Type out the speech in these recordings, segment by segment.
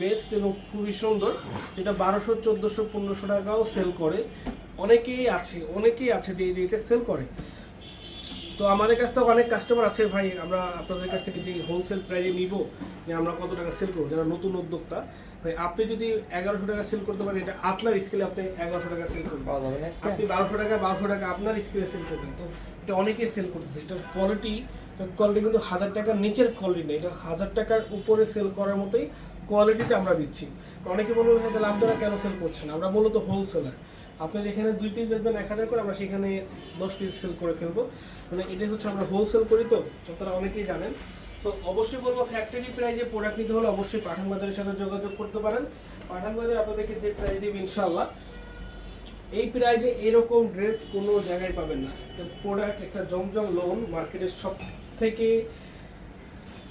Best এবং খুবই সুন্দর। যেটা বারোশো চোদ্দোশো পনেরোশো টাকাও সেল করে। অনেকেই আছে অনেকেই আছে যে এই রেটে সেল করে। তো আমাদের কাছ থেকে অনেক কাস্টমার আছে ভাই আমরা আপনাদের কাছ থেকে যে হোলসেল প্রাইসে নিব যে আমরা কত টাকা সেল করব যারা নতুন উদ্যোক্তা। ভাই আপনি যদি এগারোশো টাকা সেল করতে পারেন এটা আপনার স্কেলে আপনি এগারোশো টাকা সেল করবেন। আপনি বারোশো টাকা বারোশো টাকা আপনার স্কেলে সেল করবেন। তো এটা অনেকেই সেল করতেছে। এটার কোয়ালিটি কোয়ালিটি কিন্তু হাজার টাকার নিচের কোয়ালিটি নেই এটা হাজার টাকার উপরে সেল করার মতোই কোয়ালিটিটা আমরা দিচ্ছি। অনেকে বলব, ভাই, তাহলে আপনারা কেন সেল করছেন? আমরা মূলত হোলসেলার আপনি যেখানে দুই পিস বেচবেন, এক হাজার করে, আমরা সেখানে দশ পিস সেল করে ফেলব। মানে এটাই হচ্ছে আমরা হোলসেল করি তো, আপনারা অনেকেই জানেন। তো অবশ্যই বলব ফ্যাক্টরি প্রাইজে প্রোডাক্ট নিতে হলে অবশ্যই পাঠান বাজারের সাথে যোগাযোগ করতে পারেন। পাঠান বাজার আপনাদেরকে যে প্রাইজ দেবে ইনশাল্লাহ এই প্রাইজে এরকম ড্রেস কোনো জায়গায় পাবেন না। প্রোডাক্ট একটা জমজম লোন মার্কেটের সব থেকে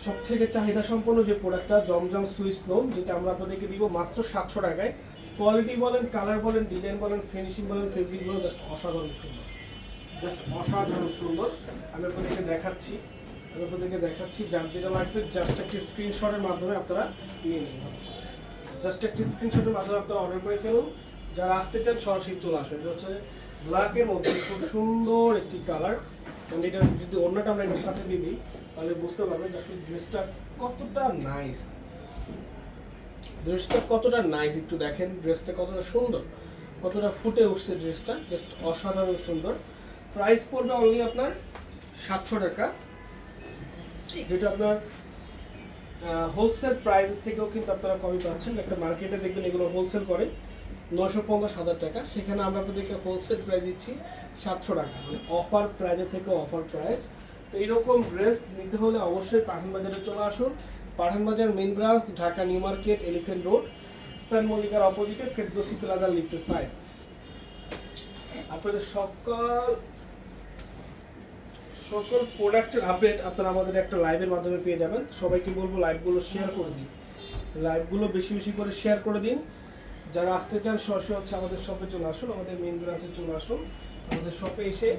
সব থেকে চাহিদা সম্পন্ন যে প্রোডাক্টটা জমজম সুইস লোন যেটা আমরা আপনাদেরকে দিব মাত্র সাতশো টাকায়। কোয়ালিটি বলেন কালার বলেন ডিজাইন বলেন ফিনিশিং বলেন ফেব্রিক বলেন জাস্ট অসাধারণ সুন্দর। জাস্ট অসাধারণ সুন্দর। আমি আপনাদেরকে দেখাচ্ছি, আমি আপনাদেরকে দেখাচ্ছি, যার যেটা লাগবে জাস্ট একটি স্ক্রিনশটের মাধ্যমে আপনারা নিয়ে নিন। জাস্ট একটি স্ক্রিনশটের মাধ্যমে আপনারা অর্ডার করে ফেলুন। যারা আসতে চান, সরাসরি চলে আসবে এটা হচ্ছে ব্ল্যাকের মধ্যে খুব সুন্দর একটি কালার মানে এটা যদি অন্যটা আমরা এটার সাথে দিয়ে দিই তাহলে বুঝতে পারবেন যে আসলে ড্রেসটা কতটা নাইস ড্রেসটা কতটা নাইস একটু দেখেন ড্রেসটা কতটা সুন্দর কতটা ফুটে উঠছে ড্রেসটা জাস্ট অসাধারণ সুন্দর। প্রাইস পড়বে অনলি আপনার সাতশো টাকা। যেটা আপনার হোলসেল প্রাইস থেকেও কিন্তু আপনারা কমই পাচ্ছেন। একটা মার্কেটে দেখবেন এগুলো হোলসেল করে। নশো পঞ্চাশ হাজার টাকা। সেখানে আমরা আপনাদেরকে হোলসেল প্রাইস দিচ্ছি সাতশো টাকা। মানে অফার প্রাইজে থেকে অফার প্রাইস তো এইরকম ড্রেস নিতে হলে অবশ্যই পাঠান বাজারে চলে আসুন। Pathan Bazar main branch Dhaka New Market Elephant Road স্টান মল্লিকার অপোজিটে ফেরদোসি প্লাজা লিফটেড ফাইভ আপনাদের সকাল সকল প্রোডাক্টের আপডেট আপনারা আমাদের একটা লাইভের মাধ্যমে পেয়ে যাবেন। সবাইকে বলব লাইভগুলো শেয়ার করে দিন। লাইভগুলো বেশি বেশি করে শেয়ার করে দিন। যারা আসতে চান, সরাসরি হচ্ছে আমাদের শপে চলে আসুন। আমাদের মেন ব্রাঞ্চে চলে আসুন। আমাদের শপে এসে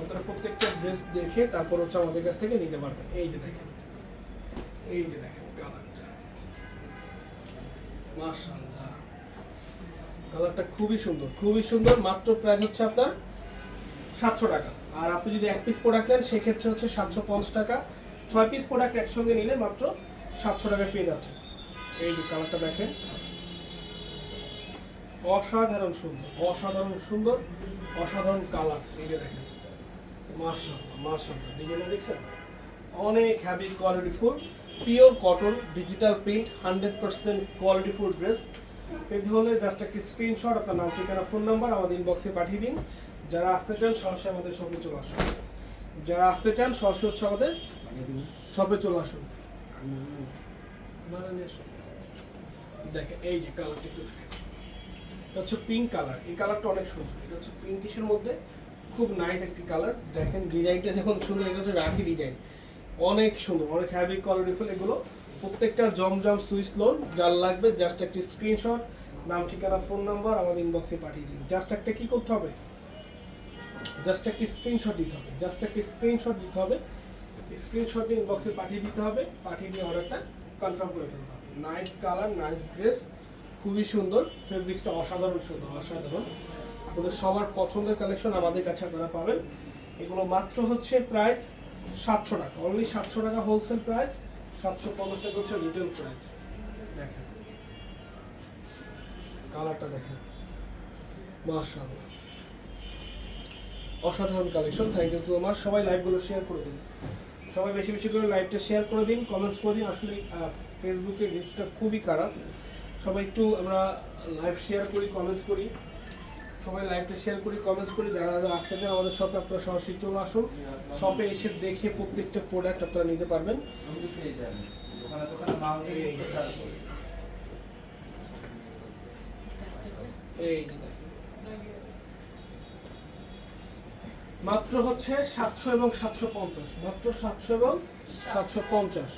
আপনারা প্রত্যেকটা ড্রেস দেখে তারপর হচ্ছে আমাদের কাছ থেকে নিতে পারবেন। এই যে দেখেন। এই যে দেখেন কালারটা মাশাআল্লাহ। কালারটা খুবই সুন্দর খুবই সুন্দর। মাত্র প্রাইস হচ্ছে আপনার সাতশো টাকা। আর আপনি যদি এক পিস প্রোডাক্ট নেন, সেক্ষেত্রে হচ্ছে সাতশো পঞ্চাশ টাকা। ছয় পিস প্রোডাক্ট একসঙ্গে নিলে মাত্র সাতশো টাকা পেয়ে যাচ্ছে এই যে কালারটা দেখেন। অসাধারণ সুন্দর অসাধারণ সুন্দর, অসাধারণ কালার যে দেখেন। ডিজাইনটা দেখছেন? অনেক heavy quality full pure cotton digital print hundred percent quality full dress পেতে হলে জাস্ট একটি স্ক্রিনশট আপনার নাম, ঠিকানা ফোন নাম্বার আমাদের ইনবক্সে পাঠিয়ে দিন। যারা আসতে চান, সরাসরি আমাদের শপে চলে আসুন। যারা আসতে চান, সরাসরি হচ্ছে আমাদের শপে চলে আসুন। দেখেন, এই যে কালারটা এটা হচ্ছে পিঙ্ক কালার এই কালারটা অনেক সুন্দর। এটা হচ্ছে পিঙ্কিশের মধ্যে খুব নাইস একটি কালার দেখেন ডিজাইনটা যখন সুন্দর, এটা হচ্ছে রাখি ডিজাইন অনেক সুন্দর, অনেক হ্যাভি কোয়ালিটিফুল এগুলো প্রত্যেকটা জমজম সুইচ লোন যার লাগবে জাস্ট একটি স্ক্রিনশট নাম, ঠিকানা ফোন নাম্বার আমাদের ইনবক্সে পাঠিয়ে দিন। জাস্ট একটা কি করতে হবে? জাস্ট একটি স্ক্রিনশট দিতে হবে। জাস্ট একটি স্ক্রিনশট দিতে হবে। স্ক্রিনশট ইনবক্সে পাঠিয়ে দিতে হবে। পাঠিয়ে দিয়ে অর্ডারটা কনফার্ম করে ফেলতে হবে। নাইস কালার নাইস ড্রেস খুবই সুন্দর ফেব্রিক্সটা অসাধারণ সুন্দর, অসাধারণ। আপনাদের সবার পছন্দের কালেকশন আমাদের কাছে আপনারা পাবেন। এগুলো মাত্র হচ্ছে প্রাইস সাতশো টাকা। অনলি সাতশো টাকা হোলসেল প্রাইস সাতশো পঞ্চাশ টাকা হচ্ছে রিটেল প্রাইস দেখেন। কালারটা দেখেন। মাশাআল্লাহ। অসাধারণ collection thank you so much সবাই লাইভগুলো শেয়ার করে দিন। সবাই বেশি বেশি করে লাইভটা শেয়ার করে দিন কমেন্টস করে দিন। আসলে ফেসবুকের রিচটা খুবই খারাপ। সবাই একটু আমরা লাইভ শেয়ার করি কমেন্টস করি। সবাই লাইভটা শেয়ার করি কমেন্টস করি। যারা যারা আসতে চান আমাদের শপে আপনারা সরাসরি চলে আসুন। শপে এসে দেখে প্রত্যেকটা প্রোডাক্ট আপনারা নিতে পারবেন। মাত্র হচ্ছে সাতশো এবং সাতশো পঞ্চাশ। মাত্র সাতশো এবং সাতশো পঞ্চাশ।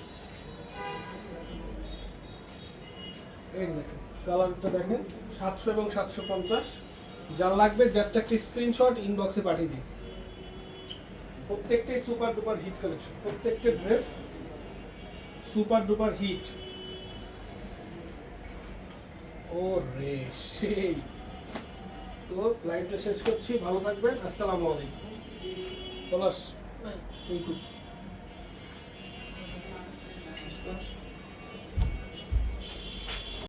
কালারটা দেখেন, সাতশো এবং সাতশো পঞ্চাশ। যার লাগবে জাস্ট একটি স্ক্রিনশট ইনবক্সে পাঠিয়ে দিন। প্রত্যেকটাই সুপার ডুপার হিট কালেকশন প্রত্যেকটা ড্রেস সুপার ডুপার হিট ও সেই। তো লাইভটা শেষ করছি, ভালো থাকবেন, আসসালামু আলাইকুম। পলাশ. এইটুকু